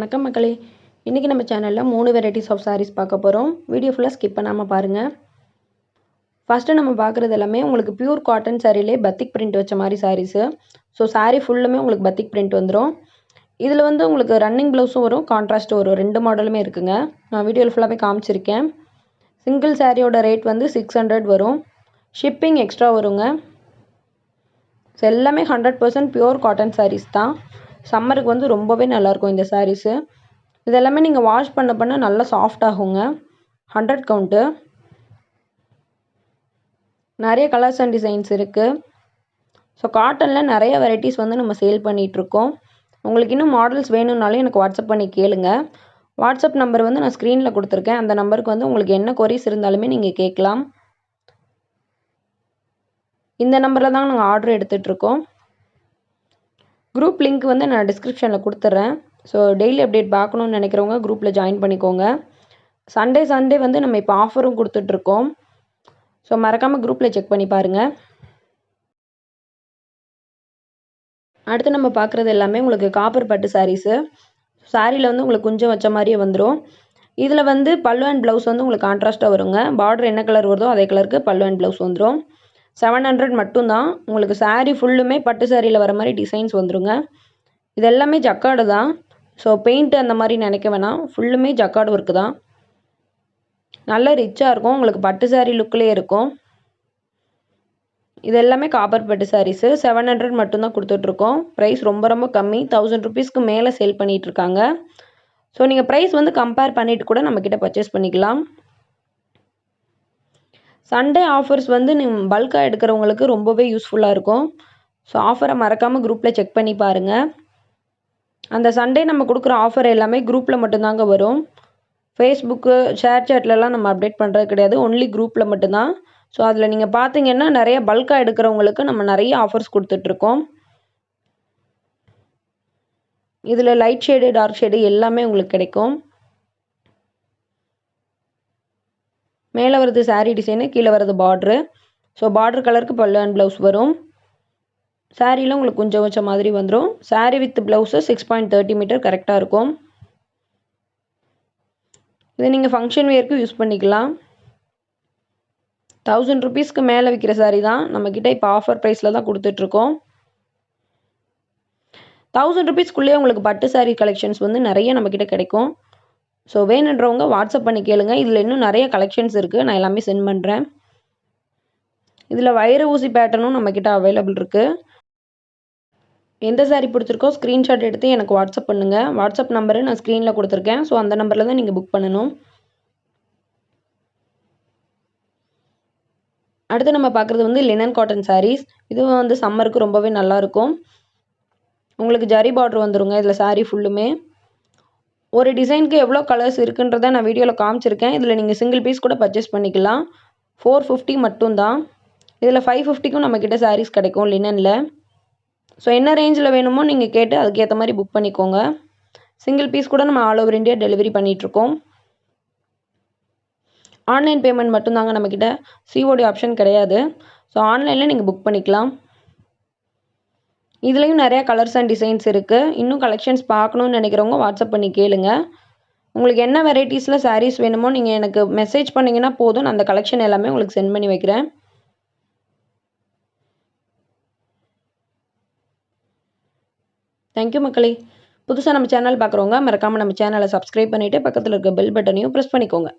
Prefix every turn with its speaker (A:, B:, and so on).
A: வணக்கம் மக்களே. இன்றைக்கி நம்ம சேனலில் மூணு வெரைட்டிஸ் ஆஃப் சாரீஸ் பார்க்க போகிறோம் வீடியோ ஃபுல்லாக ஸ்கிப் பண்ணாமல் பாருங்கள் ஃபஸ்ட்டு நம்ம பார்க்குறது எல்லாமே உங்களுக்கு பியூர் காட்டன் சாரீலே பத்திக் பிரிண்ட் வச்ச மாதிரி சாரீஸு ஸோ சாரீ ஃபுல்லுமே உங்களுக்கு பத்திக் பிரிண்ட் வந்துடும் இதில் வந்து உங்களுக்கு ரன்னிங் ப்ளவுஸும் வரும் கான்ட்ராஸ்ட்டும் வரும். ரெண்டு மாடலுமே இருக்குங்க. நான் வீடியோவில் ஃபுல்லாகவே காமிச்சிருக்கேன். சிங்கிள் சாரியோட ரேட் வந்து சிக்ஸ் ஹண்ட்ரட் வரும். ஷிப்பிங் எக்ஸ்ட்ரா வருங்க. ஸோ எல்லாமே hundred percent pure cotton sarees தான். சம்மருக்கு வந்து ரொம்பவே நல்லாயிருக்கும் இந்த சாரீஸு இது எல்லாமே நீங்கள் வாஷ் பண்ண பண்ண நல்லா சாஃப்ட் ஆகுங்க. ஹண்ட்ரட் கவுண்ட்டு நிறைய கலர்ஸ் அண்ட் டிசைன்ஸ் இருக்குது ஸோ காட்டனில் நிறைய வெரைட்டிஸ் வந்து நம்ம சேல் பண்ணிகிட்ருக்கோம் உங்களுக்கு இன்னும் மாடல்ஸ் வேணும்னாலும் எனக்கு வாட்ஸ்அப் பண்ணி கேளுங்க. வாட்ஸ்அப் நம்பர் வந்து நான் ஸ்க்ரீனில் கொடுத்துருக்கேன். அந்த நம்பருக்கு வந்து உங்களுக்கு என்ன கொரிஸ் இருந்தாலுமே நீங்கள் கேட்கலாம். இந்த நம்பரில் தான் நாங்கள் ஆர்டர் எடுத்துகிட்ருக்கோம் குரூப் லிங்க் வந்து நான் டிஸ்கிரிப்ஷனில் கொடுத்துட்றேன் ஸோ டெய்லி அப்டேட் பார்க்கணுன்னு நினைக்கிறவங்க குரூப்பில் ஜாயின் பண்ணிக்கோங்க. சண்டே சண்டே வந்து நம்ம இப்போ ஆஃபரும் கொடுத்துட்ருக்கோம். ஸோ மறக்காமல் குரூப்பில் செக் பண்ணி பாருங்கள் அடுத்து நம்ம பார்க்குறது எல்லாமே உங்களுக்கு காப்பர் பட்டு சாரீஸு சாரியில் வந்து உங்களுக்கு குஞ்சம் வச்ச மாதிரியே வந்துடும் இதில் வந்து பல்லு அண்ட் ப்ளவுஸ் வந்து உங்களுக்கு கான்ட்ராஸ்ட்டாக வருங்க. பார்டர் என்ன கலர் வருதோ அதே கலருக்கு பல்லு அண்ட் ப்ளவுஸ் வந்துடும் செவன் ஹண்ட்ரட் மட்டும்தான். உங்களுக்கு சாரீ ஃபுல்லுமே பட்டு சாரியில் வர மாதிரி டிசைன்ஸ் வந்துருங்க. இது எல்லாமே ஜக்காடு தான். ஸோ பெயிண்ட் அந்த மாதிரி நினைக்க வேணாம். ஃபுல்லுமே ஜக்காடு ஒர்க்கு தான். நல்ல ரிச்சாக இருக்கும். உங்களுக்கு பட்டு சாரீ லுக்லேயே இருக்கும். இது எல்லாமே காப்பர் பட்டு சாரீஸு செவன் ஹண்ட்ரட் மட்டும்தான் கொடுத்துட்ருக்கோம். ப்ரைஸ் ரொம்ப ரொம்ப கம்மி. தௌசண்ட் ருபீஸ்க்கு மேலே சேல் பண்ணிகிட்ருக்காங்க ஸோ நீங்கள் ப்ரைஸ் வந்து கம்பேர் பண்ணிவிட்டு கூட நம்மக்கிட்ட பர்ச்சேஸ் பண்ணிக்கலாம். சண்டே ஆஃபர்ஸ் வந்து நீங்கள் பல்காக எடுக்கிறவங்களுக்கு ரொம்பவே யூஸ்ஃபுல்லாக இருக்கும். ஸோ ஆஃபரை மறக்காமல் குரூப்பில் செக் பண்ணி பாருங்கள் அந்த சண்டே நம்ம கொடுக்குற ஆஃபர் எல்லாமே குரூப்பில் மட்டும்தாங்க வரும். ஃபேஸ்புக்கு ஷேர் சேட்லலாம் நம்ம அப்டேட் பண்ணுறது கிடையாது. ஒன்லி குரூப்பில் மட்டும்தான். ஸோ அதில் நீங்கள் பார்த்தீங்கன்னா நிறைய பல்காக எடுக்கிறவங்களுக்கு நம்ம நிறைய ஆஃபர்ஸ் கொடுத்துட்ருக்கோம் இதில் லைட் ஷேடு டார்க் ஷேடு எல்லாமே உங்களுக்கு கிடைக்கும். மேலே வருது சாரீ டிசைனு கீழே வருது பார்ட்ரு ஸோ பார்ட்ரு கலருக்கு பல்லு அண்ட் ப்ளவுஸ் வரும். சாரியில் உங்களுக்கு கொஞ்சம் கொஞ்சம் மாதிரி வந்துடும் sari with blouse six point thirty metre கரெக்டாக இருக்கும். இதை நீங்கள் ஃபங்க்ஷன் வேர்க்கு யூஸ் பண்ணிக்கலாம். தௌசண்ட் ருபீஸ்க்கு மேலே விற்கிற சாரீ தான். நம்மக்கிட்ட இப்போ ஆஃபர் ப்ரைஸில் தான் கொடுத்துட்ருக்கோம். தௌசண்ட் ருபீஸ்க்குள்ளேயே உங்களுக்கு பட்டு சாரீ கலெக்ஷன்ஸ் வந்து நிறைய நம்மக்கிட்ட கிடைக்கும். ஸோ வேணுன்றவங்க வாட்ஸ்அப் பண்ணி கேளுங்க. இதில் இன்னும் நிறைய கலெக்ஷன்ஸ் இருக்குது நான் எல்லாமே சென்ட் பண்ணுறேன் இதில் வயிறு ஊசி பேட்டர்னும் நம்மக்கிட்ட அவைலபிள் இருக்குது எந்த சாரீ பிடிச்சிருக்கோ ஸ்க்ரீன்ஷாட் எடுத்து எனக்கு வாட்ஸ்அப் பண்ணுங்கள் வாட்ஸ்அப் நம்பரு நான் ஸ்க்ரீனில் கொடுத்துருக்கேன். ஸோ அந்த நம்பரில் தான் நீங்கள் புக் பண்ணணும். அடுத்து நம்ம பார்க்குறது வந்து லினன் காட்டன் சாரீஸ் இதுவும் வந்து சம்மருக்கு ரொம்பவே நல்லாயிருக்கும் உங்களுக்கு ஜரி பார்ட்ரு வந்துருங்க. இதில் சாரீ ஃபுல்லுமே ஒரு டிசைனுக்கு எவ்வளோ கலர்ஸ் இருக்குன்றதை நான் வீடியோவில் காமிச்சிருக்கேன். இதில் நீங்கள் சிங்கிள் பீஸ் கூட பர்ச்சேஸ் பண்ணிக்கலாம். ஃபோர் ஃபிஃப்டி மட்டும்தான். இதில் ஃபைவ் ஃபிஃப்டிக்கும் நம்மக்கிட்ட சாரீஸ் கிடைக்கும் லினனில் ஸோ என்ன ரேஞ்சில் வேணுமோ நீங்கள் கேட்டு அதுக்கேற்ற மாதிரி புக் பண்ணிக்கோங்க. சிங்கிள் பீஸ் கூட நம்ம ஆல் ஓவர் இந்தியா டெலிவரி பண்ணிகிட்ருக்கோம் ஆன்லைன் பேமெண்ட் மட்டும்தாங்க நம்மக்கிட்ட சிஓடி ஆப்ஷன் கிடையாது. ஸோ ஆன்லைனில் நீங்கள் புக் பண்ணிக்கலாம். இதுலேயும் நிறையா கலர்ஸ் அண்ட் டிசைன்ஸ் இருக்குது இன்னும் கலெக்ஷன்ஸ் பார்க்கணுன்னு நினைக்கிறவங்க வாட்ஸ்அப் பண்ணி கேளுங்க. உங்களுக்கு என்ன வெரைட்டிஸில் சாரீஸ் வேணுமோ நீங்கள் எனக்கு மெசேஜ் பண்ணிங்கன்னா போதும். நான் அந்த கலெக்ஷன் எல்லாமே உங்களுக்கு சென்ட் பண்ணி வைக்கிறேன். தேங்க்யூ மக்களே. புதுசாக நம்ம சேனல் பார்க்குறவங்க மறக்காமல் நம்ம சேனலை சப்ஸ்கிரைப் பண்ணிவிட்டு பக்கத்தில் இருக்க பெல் பட்டனையும் ப்ரெஸ் பண்ணிக்கோங்க.